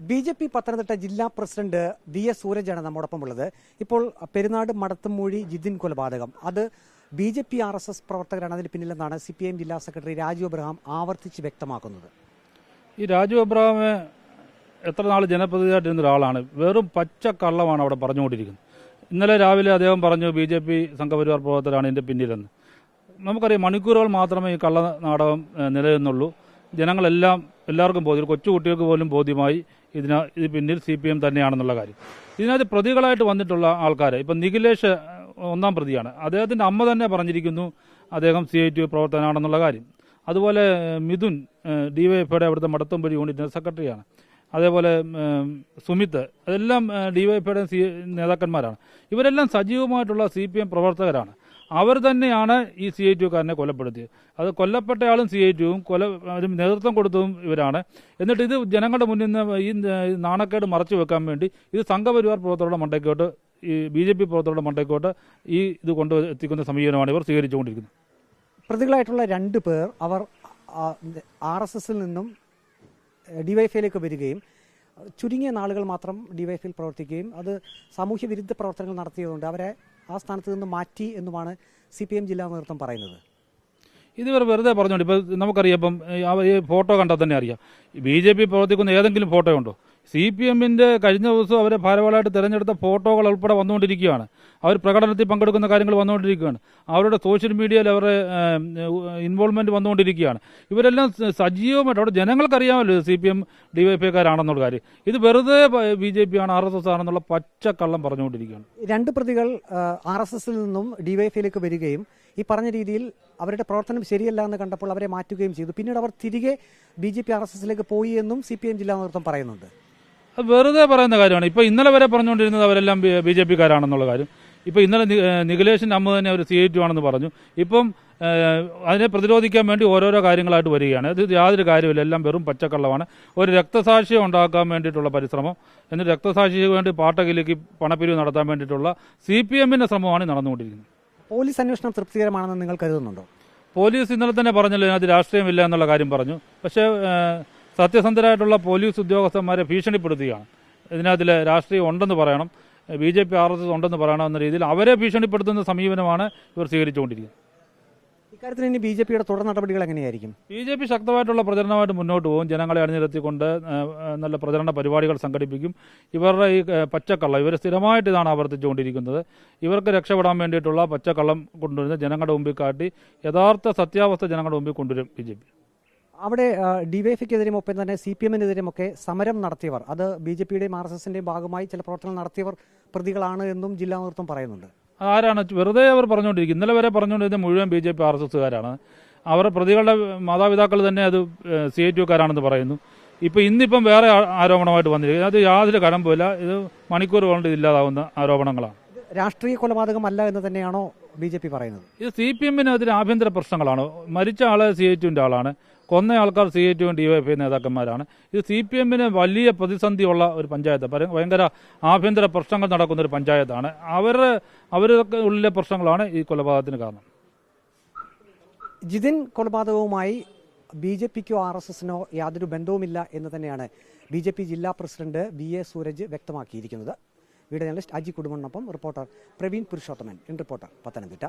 B J P Pathanamthitta ജില്ലാ president V S സൂരജാണ് നമ്മോടൊപ്പം ഉള്ളത് ഇപ്പോൾ പെരുന്നാട് മടത്തുമൂഴി ജിതിൻ കൊലപാതകം. അത് B J P R S S പ്രവർത്തകരാണ്. അതിന് പിന്നിലെന്നാണ് സി പി എം ജില്ലാ സെക്രട്ടറി രാജു അബ്രഹാം ആവർത്തിച്ച് വ്യക്തമാക്കുന്നത്. ഈ രാജു അബ്രഹാം എത്ര നാൾ ജനപ്രതിനിധിയായിട്ടിരുന്ന ഒരാളാണ്. വെറും പച്ച കള്ളമാണ് അവിടെ പറഞ്ഞുകൊണ്ടിരിക്കുന്നത്. ഇന്നലെ രാവിലെ അദ്ദേഹം പറഞ്ഞു ബി ജെ പി സംഘപരിവാർ പ്രവർത്തകരാണ് ഇതിന്റെ പിന്നിലെന്ന്. നമുക്കറിയാം മണിക്കൂറുകൾ മാത്രമേ ഈ കള്ള നാടകം നിലനിന്നുള്ളൂ. ജനങ്ങളെല്ലാം എല്ലാവർക്കും ബോധ്യം കൊച്ചു കുട്ടികൾക്ക് പോലും ബോധ്യമായി ഇതിന ഇത് പിന്നിൽ സി പി എം തന്നെയാണെന്നുള്ള കാര്യം. ഇതിനകത്ത് പ്രതികളായിട്ട് വന്നിട്ടുള്ള ആൾക്കാർ ഇപ്പം നിഖിലേഷ് ഒന്നാം പ്രതിയാണ്. അദ്ദേഹത്തിന്റെ അമ്മ തന്നെ പറഞ്ഞിരിക്കുന്നു അദ്ദേഹം സി ഐ ടി പ്രവർത്തനമാണെന്നുള്ള കാര്യം. അതുപോലെ മിഥുൻ ഡിവൈഎഫ്ഐയുടെ അവിടുത്തെ മടത്തുംപടി യൂണിറ്റിന്റെ സെക്രട്ടറിയാണ്. അതേപോലെ സുമിത്ത് അതെല്ലാം ഡിവൈഎഫ്ഐയുടെ സി നേതാക്കന്മാരാണ്. ഇവരെല്ലാം സജീവമായിട്ടുള്ള സി പി എം പ്രവർത്തകരാണ്. അവർ തന്നെയാണ് ഈ സി ഐ ടിക്കാരനെ കൊലപ്പെടുത്തിയത്. അത് കൊല്ലപ്പെട്ടയാളും സി ഐ ടിയും കൊല നേതൃത്വം കൊടുത്തതും ഇവരാണ്. എന്നിട്ട് ഇത് ജനങ്ങളുടെ മുന്നിൽ നിന്ന് ഈ നാണക്കേട് മറച്ചു വെക്കാൻ വേണ്ടി ഇത് സംഘപരിവാർ പ്രവർത്തകരുടെ മണ്ടയ്ക്കോട്ട് ഈ ബി ജെ പി പ്രവർത്തകരുടെ മണ്ടയ്ക്കോട്ട് ഈ ഇത് കൊണ്ട് എത്തിക്കുന്ന സമീപനമാണ് ഇവർ സ്വീകരിച്ചുകൊണ്ടിരിക്കുന്നത്. പ്രതികളായിട്ടുള്ള രണ്ട് പേർ അവർ ആർ എസ് എസിൽ നിന്നും ഡിവൈഫൈയിലേക്ക് വരികയും ചുരുങ്ങിയ നാളുകൾ മാത്രം ഡിവൈഫിൽ പ്രവർത്തിക്കുകയും അത് സാമൂഹ്യ വിരുദ്ധ പ്രവർത്തനങ്ങൾ നടത്തിയതുകൊണ്ട് അവരെ ആ സ്ഥാനത്ത് നിന്ന് മാറ്റി എന്നുമാണ് സി പി എം ജില്ലാ നേതൃത്വം പറയുന്നത്. ഇത് ഇവർ വെറുതെ പറഞ്ഞോണ്ട് ഇപ്പം നമുക്കറിയാം ഇപ്പം ഈ ഫോട്ടോ കണ്ടാൽ തന്നെ അറിയാം. ബി ജെ പി പ്രവർത്തിക്കുന്ന ഏതെങ്കിലും ഫോട്ടോ ഉണ്ടോ സി പി എമ്മിന്റെ കഴിഞ്ഞ ദിവസം അവരെ ഭാരവാളായിട്ട് തിരഞ്ഞെടുത്ത ഫോട്ടോകൾ ഉൾപ്പെടെ വന്നുകൊണ്ടിരിക്കുകയാണ്. അവർ പ്രകടനത്തിൽ പങ്കെടുക്കുന്ന കാര്യങ്ങൾ വന്നുകൊണ്ടിരിക്കുകയാണ്. അവരുടെ സോഷ്യൽ മീഡിയയിൽ അവരുടെ ഇൻവോൾവ്മെന്റ് വന്നുകൊണ്ടിരിക്കുകയാണ്. ഇവരെല്ലാം സജീവമായിട്ട് അവിടെ ജനങ്ങൾക്കറിയാമല്ലോ C P M D Y P കാരാണെന്നുള്ള കാര്യം. ഇത് വെറുതെ ബി ജെ പി ആണ് ആർ എസ് എസ് ആണെന്നുള്ള പച്ചക്കള്ളം പറഞ്ഞുകൊണ്ടിരിക്കുകയാണ്. രണ്ട് പ്രതികൾ ആർ എസ് എസിൽ നിന്നും ഡി വൈ പിയിലേക്ക് വരികയും ഈ പറഞ്ഞ രീതിയിൽ അവരുടെ പ്രവർത്തനം ശരിയല്ല എന്ന് കണ്ടപ്പോൾ അവരെ മാറ്റുകയും ചെയ്തു. പിന്നീട് അവർ തിരികെ B J P R S എസിലേക്ക് പോയി എന്നും സി പി എം ജില്ലാ നേതൃത്വം പറയുന്നുണ്ട്. അത് വെറുതെ പറയുന്ന കാര്യമാണ്. ഇപ്പോൾ ഇന്നലെ വരെ പറഞ്ഞുകൊണ്ടിരുന്നത് അവരെല്ലാം ബി ജെ പിക്കാരാണെന്നുള്ള കാര്യം. ഇപ്പൊ ഇന്നലെ നി- അമ്മ തന്നെ ഒരു സി ഐ ടി ആണെന്ന് പറഞ്ഞു. ഇപ്പം അതിനെ പ്രതിരോധിക്കാൻ വേണ്ടി ഓരോരോ കാര്യങ്ങളായിട്ട് വരികയാണ്. അത് യാതൊരു കാര്യമില്ല എല്ലാം വെറും പച്ചക്കള്ളമാണ്. ഒരു രക്തസാക്ഷിയെ ഉണ്ടാക്കാൻ വേണ്ടിയിട്ടുള്ള പരിശ്രമം എന്നിട്ട് രക്തസാക്ഷിക്ക് വേണ്ടി പാട്ടകിലേക്ക് പണപ്പിരിവ് നടത്താൻ വേണ്ടിയിട്ടുള്ള സി പി എമ്മിന്റെ ശ്രമമാണ് ഈ നടന്നുകൊണ്ടിരിക്കുന്നത്. പോലീസ് അന്വേഷണം തൃപ്തികരമാണെന്ന് നിങ്ങൾ കരുതുന്നുണ്ടോ? പോലീസ് ഇന്നലെ തന്നെ പറഞ്ഞല്ലോ ഇതിനകത്ത് രാഷ്ട്രീയമില്ല എന്നുള്ള കാര്യം പറഞ്ഞു. പക്ഷേ സത്യസന്ധരായിട്ടുള്ള പോലീസ് ഉദ്യോഗസ്ഥന്മാരെ ഭീഷണിപ്പെടുത്തുകയാണ്. ഇതിനകത്തിൽ രാഷ്ട്രീയം ഉണ്ടെന്ന് പറയണം. B J P R S S ഉണ്ടെന്ന് പറയണമെന്ന രീതിയിൽ അവരെ ഭീഷണിപ്പെടുത്തുന്ന സമീപനമാണ് ഇവർ സ്വീകരിച്ചുകൊണ്ടിരിക്കുന്നത്. ഇക്കാര്യത്തിൽ ഇനി ബി ജെ പിയുടെ തുടർ നടപടികൾ എങ്ങനെയായിരിക്കും? ബി ജെ പി ശക്തമായിട്ടുള്ള പ്രചരണമായിട്ട് മുന്നോട്ട് പോകും. ജനങ്ങളെ അണിനിരത്തിക്കൊണ്ട് നല്ല പ്രചരണ പരിപാടികൾ സംഘടിപ്പിക്കും. ഇവരുടെ ഈ പച്ചക്കള്ളം ഇവർ സ്ഥിരമായിട്ട് ഇതാണ് ആവർത്തിച്ചുകൊണ്ടിരിക്കുന്നത്. ഇവർക്ക് രക്ഷപ്പെടാൻ വേണ്ടിയിട്ടുള്ള പച്ചക്കള്ളം കൊണ്ടുവരുന്ന ജനങ്ങളുടെ മുമ്പിൽ കാട്ടി യഥാർത്ഥ സത്യാവസ്ഥ ജനങ്ങളുടെ മുമ്പിൽ കൊണ്ടുവരും ബി ജെ പി. അവിടെ ഡിവൈഎഫ്ക്കെതിരെയും ഒപ്പം തന്നെ സി പി എമ്മിനെതിരെയും ഒക്കെ സമരം നടത്തിയവർ അത് ബി ജെ പിയുടെയും ആർ എസ് എസിന്റെയും ഭാഗമായി ചില പ്രവർത്തനങ്ങൾ നടത്തിയവർ പ്രതികളാണ് എന്നും ജില്ലാ നേതൃത്വം പറയുന്നുണ്ട്. ആരാണ് വെറുതെ അവർ പറഞ്ഞുകൊണ്ടിരിക്കും. ഇന്നലെ വരെ പറഞ്ഞുകൊണ്ടിരുന്ന മുഴുവൻ B J P R S എസുകാരാണ് അവർ പ്രതികളുടെ മാതാപിതാക്കൾ തന്നെ അത് സി ഐ ടിക്കാരാണെന്ന് പറയുന്നു. ഇപ്പോൾ ഇന്നിപ്പം വേറെ ആരോപണമായിട്ട് വന്നിരിക്കുന്നത് അത് യാതൊരു കടമ്പില്ല ഇത് മണിക്കൂർ കൊണ്ട് ഇല്ലാതാവുന്ന ആരോപണങ്ങളാണ്. രാഷ്ട്രീയ കൊലപാതകമല്ല എന്ന് തന്നെയാണോ ബി ജെ പി പറയുന്നത്? ഇത് സി പി എമ്മിന് അതിന് ആഭ്യന്തര പ്രശ്നങ്ങളാണ്. മരിച്ച ആൾ സി ഐ ടിന്റെ ആളാണ്. കൊന്ന ആൾക്കാർ സി ഐ എഫ് ഡിവൈഎഫ്ഐ നേതാക്കന്മാരാണ്. ഇത് സി പി എമ്മിന് വലിയ പ്രതിസന്ധിയുള്ള ഒരു പഞ്ചായത്ത്. ഭയങ്കര ആഭ്യന്തര പ്രശ്നങ്ങൾ നടക്കുന്ന ഒരു പഞ്ചായത്താണ്. അവരുടെ അവരുടെ ഉള്ളിലെ പ്രശ്നങ്ങളാണ് ഈ കൊലപാതകത്തിന് കാരണം. ജിതിൻ കൊലപാതകവുമായി ബി ജെ പിക്കോ ആർ എസ് എസിനോ യാതൊരു ബന്ധവുമില്ല എന്ന് തന്നെയാണ് ബി ജെ പി ജില്ലാ പ്രസിഡന്റ് വി എ സൂരജ് വ്യക്തമാക്കിയിരിക്കുന്നത്. Video journalist Aji കുടുംബനൊപ്പം reporter Praveen Purushothaman in reporter Pathanamthitta.